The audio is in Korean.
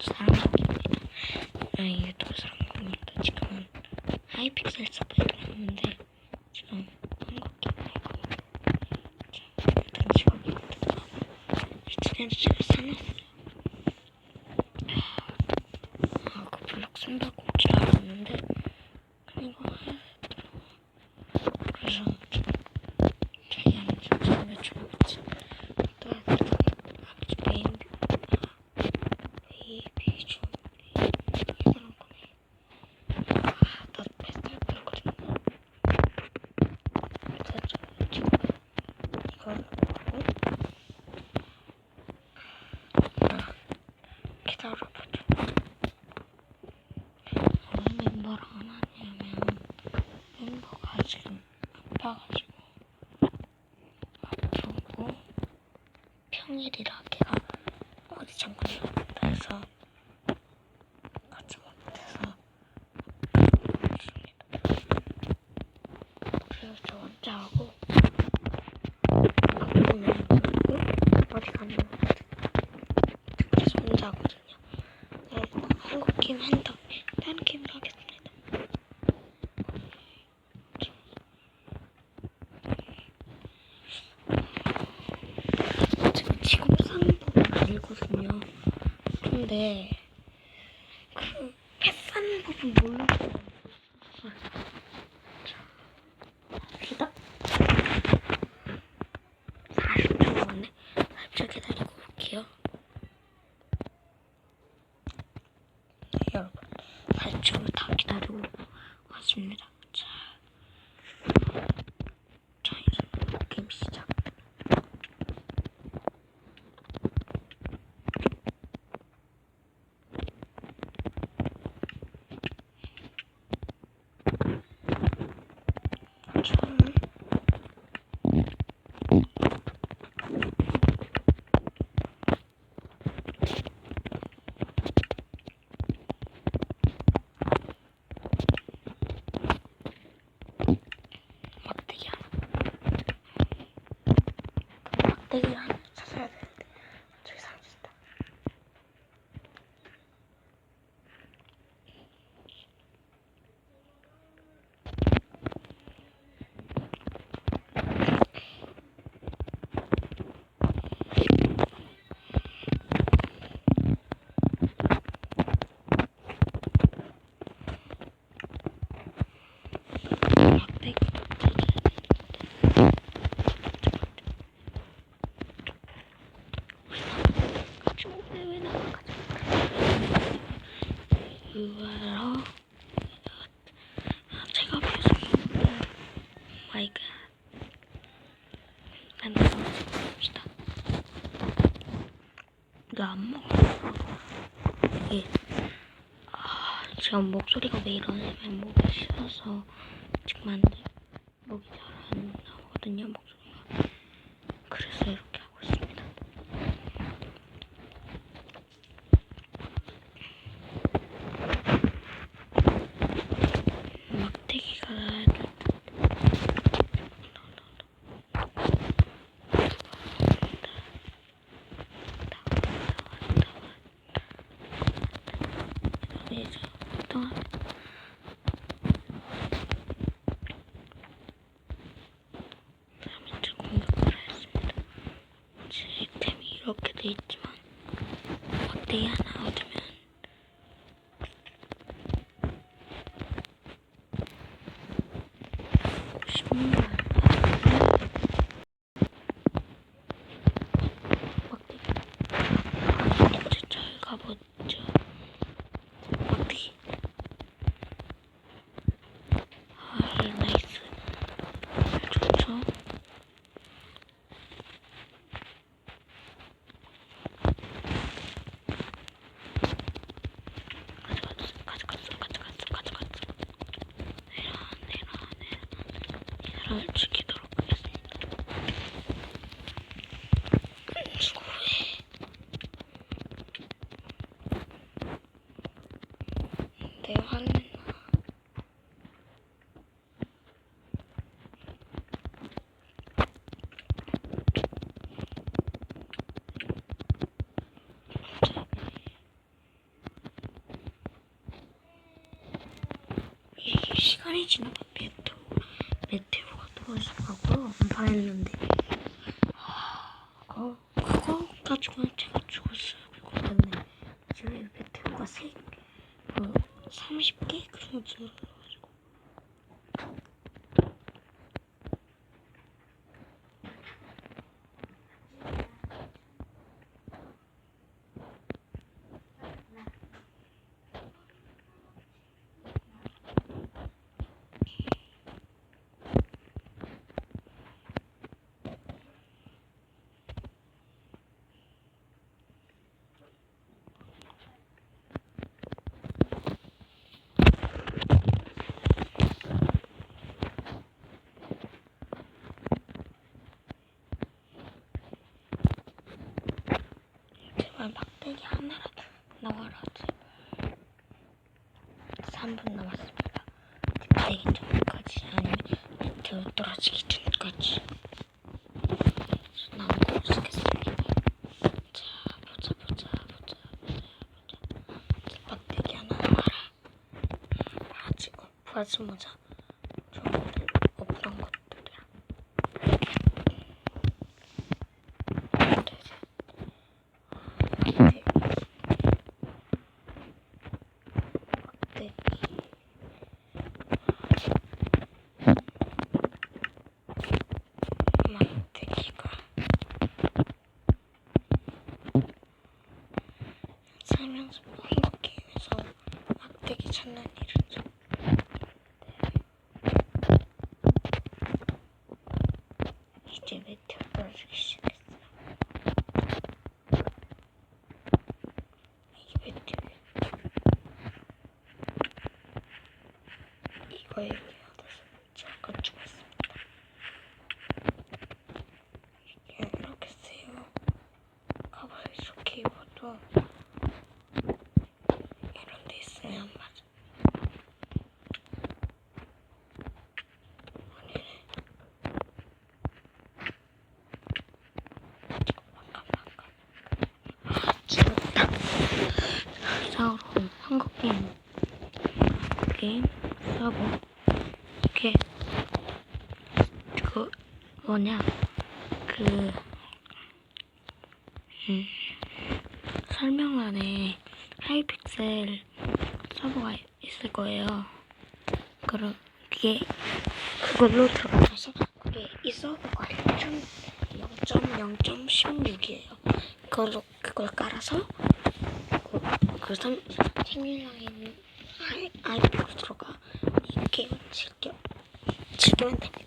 사람입니다. 네, 유튜브 사람입니다. 지금은 하이픽셀 서브에 들어갔는데 지금 한국기 말고 다른 직업이 있어서 사놨어요. 아, 그 블록 숨바꼭질 줄 알았는데 그냥 이거 해야 되더라고. 그래서 자기는 진짜 왜 좋을지 또 아버지 베이비 베이비 좀 이거랑 거기 아, 나도 패스할 거거든. 그래서 지금 이걸 보고 아, 기다려보자. 왜 멤버랑 안 하냐면 멤버가 지금 아파가지고 아프고 평일이라 걔가 어디 잠깐 나갔다 해서 같이 못해서 그래서 저 혼자 하고 아프면 하고 어디 가면 그래서 혼자 하거든요 네, 한국 게임 한 다음에 다른 게임을 하겠습니다 제가 지금 사는 알거든요. 근데 그 패스하는 법은 모르겠어요. 기다 40초 남았네. 40초 기다리고 올게요. 네, 여러분. 40초를 다 기다리고 왔습니다. 자, 자 이제 게임 시작. 처음 막대기 하나 그 막대기 하나 찾아야 되는데 저기 사람 있다 막대기 찾아야 되는데 같이 먹래 왜 나가지? 유아로 제가 계속 마이크 맨날 봅시다. 이거 안 먹어. 이게 아 지금 목소리가 왜 이러냐면 목이 쉬어서 지금 안 돼. 목이 잘 안 나오거든요 목소리가. 그래서 이렇게 하고 있습니다. 막대기가 나야 돼. 이제 동안 삼인체 공격을 했습니다. 시스템이 이렇게 돼 있지만 막대기 하나 얻으면 정말 막 지키도록 하겠습니다. 시간이 지나면 떨어지더라고요. 반했는데 그거 그거 가지고 제가 죽었어요. 그거 때문에 지금 메테오가 세 그, 30개 그 정도 들어가지고 제발 막대기 하 나와라 제발 3분 남았습니다. 되기 전까지 아니면 메테오 떨어지기 전까지. 나온 거 쓰겠습니다. 자 보자 보자 보자 보자 보자. 막대기 하나 나와라. 아직 구하지 모자 좋은데 없던 것들이야 되지 막대기 막대기 막대기가 살면서 한국 게임에서 막대기 찾는 일은 좀 이제 메테오 떨어지기 시작했어요. 이게 메테오 이거 얘기하다서 잠깐 죽었습니다. 이게 이렇게 세요. 가발 이렇게 입어도 이런 데 있으면 안 맞아. 아니네. 잠깐 잠깐. 아 죽었다. 다음으로 한국 게임 게임 서버 이게 그 뭐냐 그 음, 설명란에 하이픽셀 서버가 있을 거예요. 그럼 그게 그걸로 들어가서 그게 이 서버가 0.0.16이에요. 그걸로 그걸 깔아서 그, 그 선, 생일량에 있는 아이, 아이피로 들어가 이 게임 즐겨 즐기면 돼.